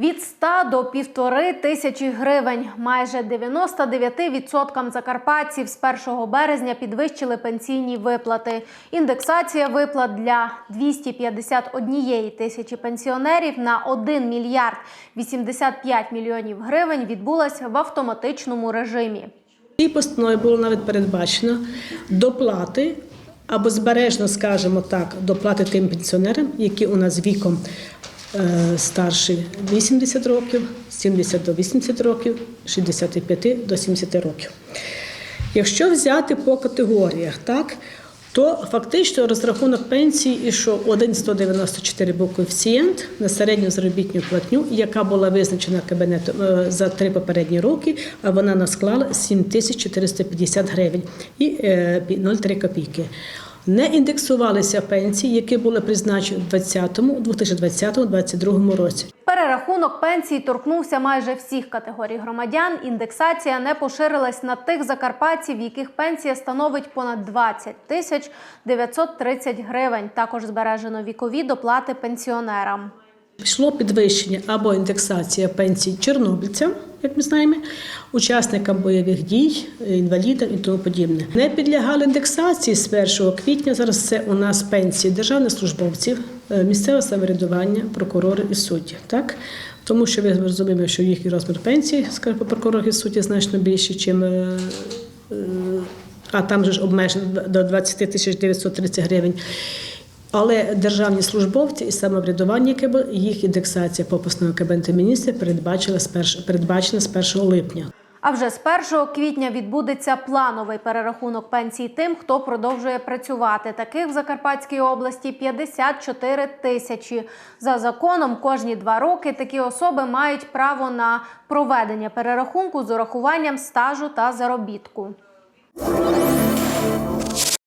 Від 100 до півтори тисячі гривень. Майже 99% закарпатців з 1 березня підвищили пенсійні виплати. Індексація виплат для 251 тисячі пенсіонерів на 1 мільярд 85 мільйонів гривень відбулася в автоматичному режимі. Цій постанові було навіть передбачено доплати або збережно, скажімо так, доплати тим пенсіонерам, які у нас віком старші 80 років, 70 до 80 років, 65 до 70 років. Якщо взяти по категоріях, так, то фактично розрахунок пенсії ішов 1,194 був коефіцієнт на середню заробітну платню, яка була визначена кабінетом е, за три попередні роки, а вона нас склала 7450 гривень і е, 0,3 копійки. Не індексувалися пенсії, які були призначені у 2020-2022 році. Перерахунок пенсій торкнувся майже всіх категорій громадян. Індексація не поширилась на тих закарпатців, яких пенсія становить понад 20 тисяч 930 гривень. Також збережено вікові доплати пенсіонерам. Пішло підвищення або індексація пенсій чорнобильцям, як ми знаємо, учасникам бойових дій, інвалідам і тому подібне. Не підлягали індексації з 1 квітня. Зараз це у нас пенсії державних службовців, е, місцеве самоврядування, прокурори і судді. Так? Тому що ви розуміємо, що їхній розмір пенсії, скажімо, по прокурорах і судді значно більший, ніж а там же ж обмежено до 20 тисяч 930 гривень. Але державні службовці і самоврядування, яке їх індексація по постанові Кабінету міністрів передбачила передбачена з 1 липня. А вже з 1 квітня відбудеться плановий перерахунок пенсій тим, хто продовжує працювати. Таких в Закарпатській області 54 тисячі. За законом, кожні два роки такі особи мають право на проведення перерахунку з урахуванням стажу та заробітку.